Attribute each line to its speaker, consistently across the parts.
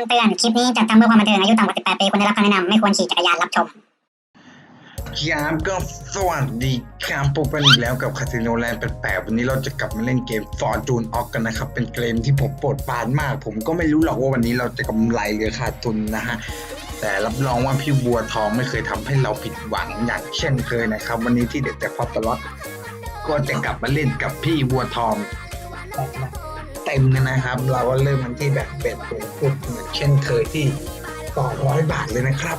Speaker 1: ำเตือน คลิปนี้จัดทำเพื่อความบันเทิงอายุต่ำกว่า 18 ปีควรได้รับคำแนะนำไม่ควรขี่จักรยานรับชม
Speaker 2: ครับก็สวัสดีครับพบกันอีกแล้วกับคาสิโนแลนด์แปลกๆวันนี้เราจะกลับมาเล่นเกม Fortune o อกกันนะครับ เป็นเกมที่ผมโปรดปรานมาก ผมก็ไม่รู้หรอกว่าวันนี้เราจะกำไรหรือขาดทุนนะฮะแต่รับรองว่าพี่บัวทองไม่เคยทำให้เราผิดหวังอย่างเช่นเคยนะครับ วันนี้ที่เด็ดแต่พอตลอดก็จะกลับมาเล่นกับพี่บัวทอง เต็มเลยนะครับ เราก็เริ่มมันที่แบบเป็ดตัวพุดเหมือนเช่นเคยที่ต่อร้อยบาทเลยนะครับ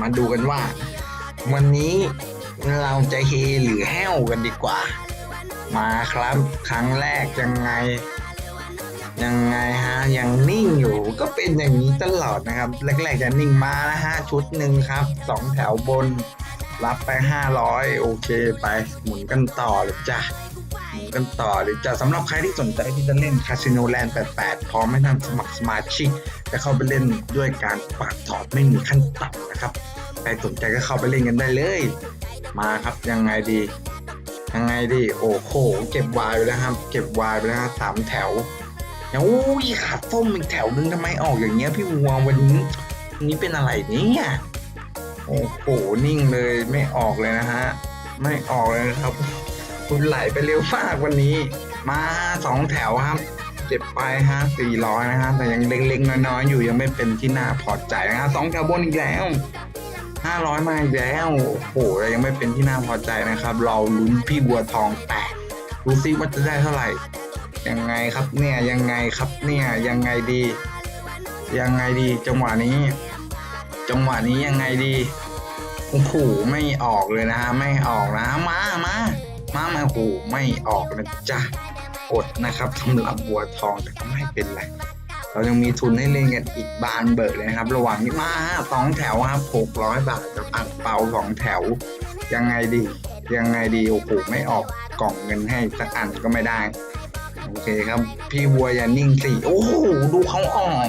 Speaker 2: มาดูกันว่า วันนี้เราจะเฮหรือแห้วกันดีกว่า มาครับครั้งแรกยังไง ยังไงฮะยังนิ่งอยู่ก็เป็นอย่างนี้ตลอดนะครับแรกๆจะนิ่งมานะฮะชุดหนึ่งครับสองแถวบน รับไปห้าร้อยโอเคไปหมุนกันต่อเลยจ้ะ กันต่อเลยจ้ะสำหรับใครที่สนใจที่จะเล่นคาสิโนแลนด์88 พร้อมให้ท่านสมัครสมาชิก จะเข้าไปเล่นด้วยการฝากถอดไม่มีขั้นต่ำนะครับ ใครสนใจก็เข้าไปเล่นกันได้เลย มาครับยังไงดี ยังไงดี โอ้โห เก็บวายไปแล้วครับ เก็บวายไปแล้วครับสามแถวแล้วอุ้ยขาดส้มอีกแถวนึงทำไมออกอย่างเงี้ยพี่วัววันนี้นี้เป็นอะไรเนี่ยโอ้โหนิ่งเลยไม่ออกเลยนะฮะ ไม่ออกเลยนะครับ คุณไหลไปเร็วมากวันนี้ มาสองแถวครับเก็บไปฮะสี่ร้อยนะฮะแต่ยังเล็กๆน้อยๆอยู่ยังไม่เป็นที่น่าพอใจนะฮะสองแถวบนอีกแล้วห้าร้อยมาอีกแล้วโอ้โหยังไม่เป็นที่น่าพอใจนะครับ เราลุ้นพี่บัวทองแตกดูซิว่าจะได้เท่าไหร่ ยังไงครับเนี่ยยังไงครับเนี่ยยังไงดี ยังไงดีจังหวะนี้ จังหวะนี้ยังไงดีโอ้โหไม่ออกเลยนะฮะไม่ออกนะมามา หไม่ออกนะจ๊ะอดนะครับสำหรับบัวทองแต่ก็ไม่เป็นไรเรายังมีทุนให้เล่นกันอีกบานเบิกเลยนะครับ ระหว่างนี้มาสองแถวครับหกร้อยบาทกับอ่างเปาสองแถว ยังไงดี ยังไงดีโอ้โหไม่ออกกล่องเงินให้สักอันก็ไม่ได้ โอเคครับ พี่วัวอย่านิ่งสิโอ้โหดูเขาออก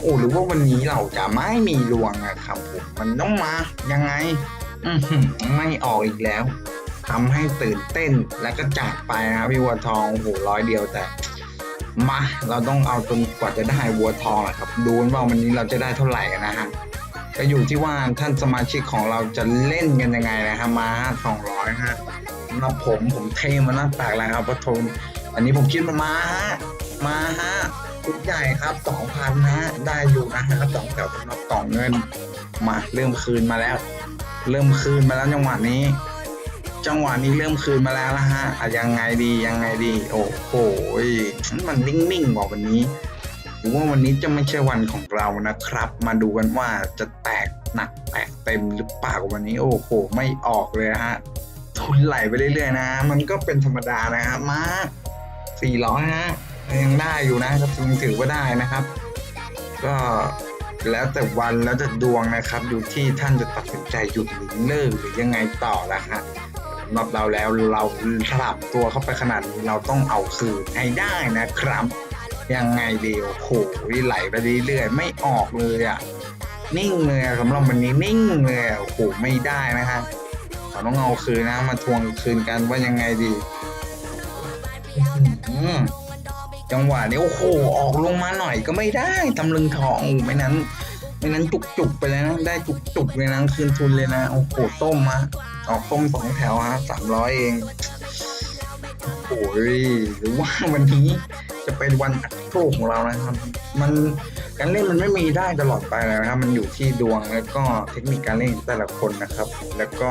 Speaker 2: โอ้หรือว่าวันนี้เราจะไม่มีรวงอะครับผมมันต้องมายังไงอืไม่ออกอีกแล้ว ทำให้ตื่นเต้นแล้วก็จากไปนะครับพี่วัวทองโอ้โหร้อยเดียวแต่มาเราต้องเอาจนกว่าจะได้วัวทองแหละครับดูว่าวันนี้เราจะได้เท่าไหร่นะฮะก็อยู่ที่ว่าท่านสมาชิกของเราจะเล่นกันยังไงนะครับมาสองร้อยฮะสำหรับผมผมเทมาหน้าแตกแล้วครับปะทนอันนี้ผมคิดมามาฮะมาฮะชุดใหญ่ครับสองพันฮะได้อยู่นะฮะสองแถวสำหรับกล่องเงินมาเริ่มคืนมาแล้ว เริ่มคืนมาแล้วจังหวะนี้ จังหวะนี้เริ่มคืนมาแล้วนะฮะอะยังไงดียังไงดี โอ้โหมันนิ่งๆกว่าวันนี้หรือว่าวันนี้จะไม่ใช่วันของเรานะครับ มาดูกันว่าจะแตกหนักแตกเต็มหรือเปล่าวันนี้ โอ้โห ไม่ออกเลยฮะทุนไหลไปเรื่อยๆนะ มันก็เป็นธรรมดานะฮะมาสี่ร้อยฮะยังได้อยู่นะครับยังถือว่าได้นะครับ ก็แล้วแต่วันแล้วแต่ดวงนะครับ อยู่ที่ท่านจะตัดสินใจหยุดหรือเลิกหรือยังไงต่อละฮะำหรับเราแล้วเราสลับตัวเข้าไปขนาดนี้เราต้องเอาคืนให้ได้นะครับ ยังไงเดีโอ้โหไหลไปเรื่อยๆไม่ออกเลยอะนิ่งเลยสำหรับวันนี้นิ่งเลยโอ้โหไม่ได้นะฮะเราต้องเอาคืนนะ มาทวงคืนกันว่ายังไงดีจังหวะนี้โอ้โหออกลงมาหน่อยก็ไม่ได้ตำลึงทองไม่นั้น ไม่นั้นจุกจุกๆไปเลยนะ ได้จุกจุกๆเลยนะคืนทุนเลยนะ โอ้โหต้มมาออกต้มสองแถวฮะสามร้อยเอง โอ้ยหรือว่าวันนี้จะเป็นวันโชคของเรานะครับ มันการเล่นมันไม่มีได้ตลอดไปเลยนะครับ มันอยู่ที่ดวงแล้วก็เทคนิคการเล่นแต่ละคนนะครับ แล้วก็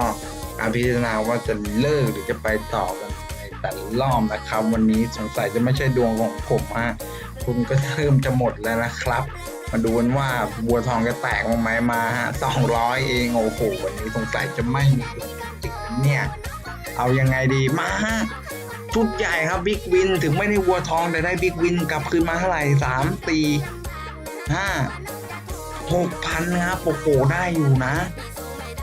Speaker 2: การพิจารณาว่าจะเลิกหรือจะไปต่อกันในแต่ละรอบนะครับ วันนี้สงสัยจะไม่ใช่ดวงของผมฮะคุณก็เริ่มจะหมดแล้วนะครับ มาดูกันว่าบัวทองจะแตกมั้งไหมมาฮะสองร้อยเองโอ้โหวันนี้สงสัยจะไม่มีจริงเนี่ย เอายังไงดีมาชุดใหญ่ครับบิ๊กวินถึงไม่ได้วัวทองแต่ได้บิ๊กวินกลับคืนมาเท่าไหร่สามตีห้าหกพันครับโอ้โหได้อยู่นะ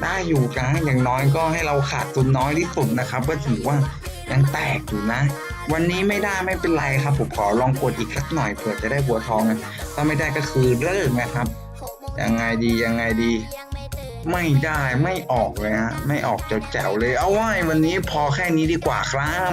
Speaker 2: ได้อยู่นะอย่างน้อยก็ให้เราขาดทุนน้อยที่สุดนะครับ ก็ถือว่ายังแตกอยู่นะ วันนี้ไม่ได้ไม่เป็นไรครับ ผมขอลองกดอีกสักหน่อยเผื่อจะได้บัวทองนะถ้าไม่ได้ก็คือเลิกนะครับ ยังไงดียังไงดี ไม่ได้ไม่ออกเลยฮะไม่ออกแจ๋วๆเลย เอาไว้วันนี้พอแค่นี้ดีกว่าครับ